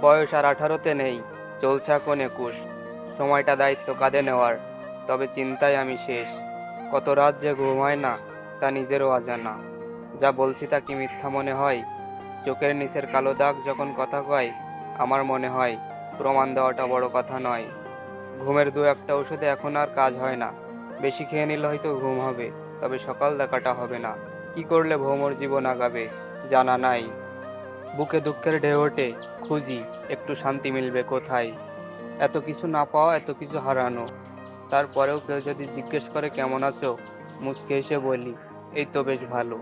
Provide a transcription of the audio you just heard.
বয়স আর আঠারোতে নেই, চলছে এখন একুশ। সময়টা দায়িত্ব কাঁধে নেওয়ার, তবে চিন্তায় আমি শেষ। কত রাত যে ঘুমায় না, তা নিজেরও অজানা। যা বলছি তা কি মিথ্যা মনে হয়? চোখের নিচের কালো দাগ যখন কথা কয়, আমার মনে হয় প্রমাণ দেওয়াটা বড় কথা নয়। ঘুমের দু একটা ওষুধে এখন আর কাজ হয় না। বেশি খেয়ে নিলে হয়তো ঘুম হবে, তবে সকাল দেখাটা হবে না। কি করলে ভ্রমর জীবন আগাবে, জানা নাই। বুকে দুঃখের ঢেউ ওঠে, খুঁজি, একটু শান্তি মিলবে কোথায়? এত কিছু না পাওয়া, এত কিছু হারানো। তারপরেও কেউ যদি জিজ্ঞেস করে, কেমন আছো? মুচকে এসে বলি, এই তো বেশ ভালো।